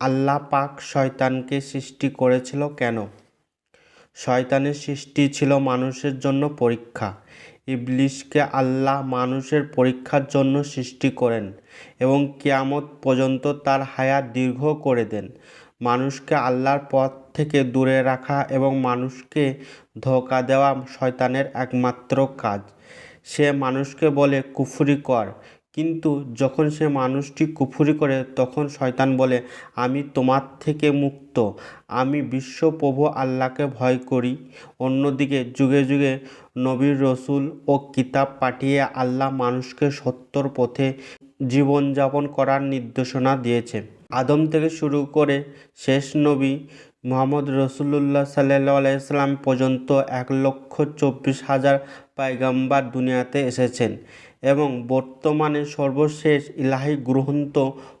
আল্লাহ পাক শয়তানকে সৃষ্টি করেছিল কেন? শয়তানের সৃষ্টি ছিল মানুষের জন্য পরীক্ষা। ইবলিশকে আল্লাহ মানুষের পরীক্ষার জন্য সৃষ্টি করেন এবং কিয়ামত পর্যন্ত তার হায়াত দীর্ঘ করে দেন। মানুষকে আল্লাহর পথ থেকে দূরে রাখা এবং মানুষকে ধোকা দেওয়া শয়তানের একমাত্র কাজ। সে মানুষকে বলে, কুফরি কর। কিন্তু যখন সে মানুষটি কুফুরি করে, তখন শয়তান বলে, আমি তোমার থেকে মুক্ত। আমি বিশ্বপ্রভু আল্লাহকে ভয় করি। অন্যদিকে যুগে যুগে নবীর রসুল ও কিতাব পাঠিয়ে আল্লাহ মানুষকে সত্যর পথে জীবনযাপন করার নির্দেশনা দিয়েছে আদম থেকে শুরু করে শেষ নবী মোহাম্মদ রসুল্লাহ সাল্লাহ আলাইসাল্লাম পর্যন্ত এক লক্ষ চব্বিশ হাজার পায়গাম্বার দুনিয়াতে এসেছেন এবং বর্তমানে সর্বশেষ ইলাহি গ্রন্থ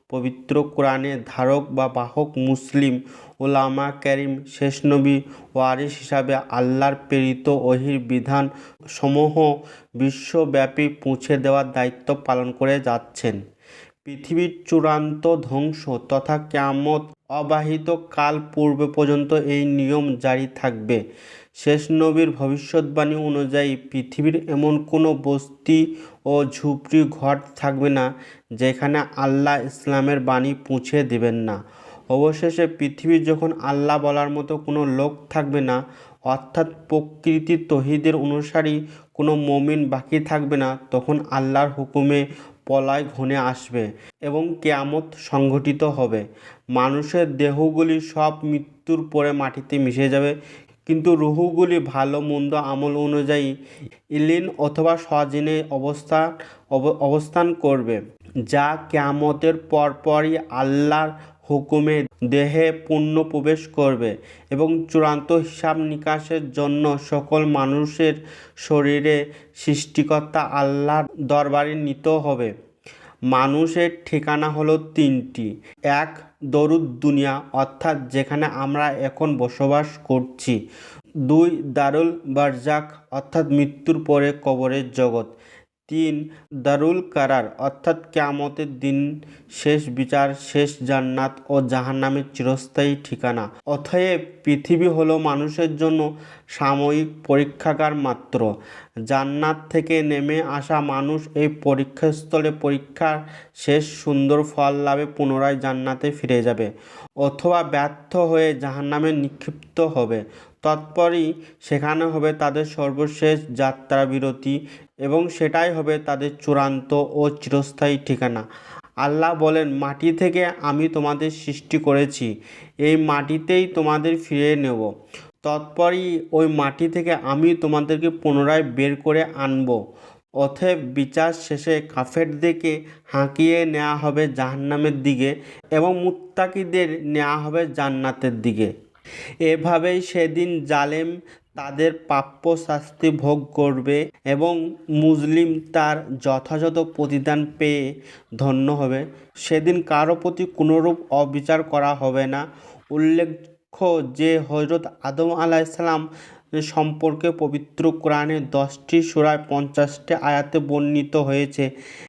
পবিত্র কোরআনের ধারক বা বাহক মুসলিম ওলামা ক্যারিম শেষ নবী ওয়ারিস হিসাবে আল্লাহর প্রেরিত ওহির বিধান সমূহ বিশ্বব্যাপী পৌঁছে দেওয়ার দায়িত্ব পালন করে যাচ্ছেন। পৃথিবীর চূড়ান্ত ধ্বংস তথা ক্যামত অবাহিত কাল পূর্বে পর্যন্ত এই নিয়ম জারি থাকবে। শেষ নবীর ভবিষ্যৎবাণী অনুযায়ী পৃথিবীর এমন কোনো বস্তি ও ঝুপড়ি ঘর থাকবে না, যেখানে আল্লাহ ইসলামের বাণী পৌঁছে দেবেন না। অবশেষে পৃথিবীর যখন আল্লাহ বলার মতো কোনো লোক থাকবে না, অর্থাৎ প্রকৃতি তহিদের অনুসারী কোনো মমিন বাকি থাকবে না, তখন আল্লাহর হুকুমে পলায় ঘনে আসবে এবং কেয়ামত সংঘটিত হবে। মানুষের দেহগুলি সব মৃত্যুর পরে মাটিতে মিশে যাবে। কিন্তু রুহুগুলি ভালো, মন্দ আমল অনুযায়ী ইলিন অথবা সজিনে অবস্থা অবস্থান করবে, যা কেয়ামতের পরপরই আল্লাহর হুকুমে দেহে পূর্ণ প্রবেশ করবে এবং চূড়ান্ত হিসাব নিকাশের জন্য সকল মানুষের শরীরে সৃষ্টিকর্তা আল্লাহর দরবারে নিতে হবে। মানুষের ঠিকানা হলো তিনটি। এক, দরুদ দুনিয়া, অর্থাৎ যেখানে আমরা এখন বসবাস করছি। দুই, দারুল বারজাক অর্থাৎ মৃত্যুর পরে কবরের জগৎ। তিন দারুল কারার, অর্থাৎ কেয়ামতের দিন শেষ বিচার, শেষ জান্নাত ও জাহান্নামের চিরস্থায়ী ঠিকানা। অতএব পৃথিবী হলো মানুষের জন্য সাময়িক পরীক্ষাগার মাত্র। জান্নাত থেকে নেমে আসা মানুষ এই পরীক্ষাস্থলে পরীক্ষার শেষ সুন্দর ফল লাভে পুনরায় জান্নাতে ফিরে যাবে, অথবা ব্যর্থ হয়ে জাহান্নামে নিক্ষিপ্ত হবে। তৎপরই সেখানে হবে তাদের সর্বশেষ যাত্রা বিরতি এবং সেটাই হবে তাদের চূড়ান্ত ও চিরস্থায়ী ঠিকানা। আল্লাহ বলেন, মাটি থেকে আমি তোমাদের সৃষ্টি করেছি, এই মাটিতেই তোমাদের ফিরিয়ে নেব। তৎপরই ওই মাটি থেকে আমি তোমাদেরকে পুনরায় বের করে আনব। অথব বিচার শেষে কাফের কাফেরদেরকে হাঁকিয়ে নেওয়া হবে জাহান্নামের দিকে এবং মুত্তাকিদের নেওয়া হবে জান্নাতের দিকে। এভাবেই সেদিন জালেম তাদের প্রাপ্য শাস্তি ভোগ করবে এবং মুসলিম তার যথাযথ প্রতিদান পেয়ে ধন্য হবে। সেদিন কারও প্রতি কোনোরূপ অবিচার করা হবে না। উল্লেখ্য যে হজরত আদম আলাইসালাম সম্পর্কে পবিত্র কোরআনে দশটি সুরায় পঞ্চাশটি আয়াতে বর্ণিত হয়েছে।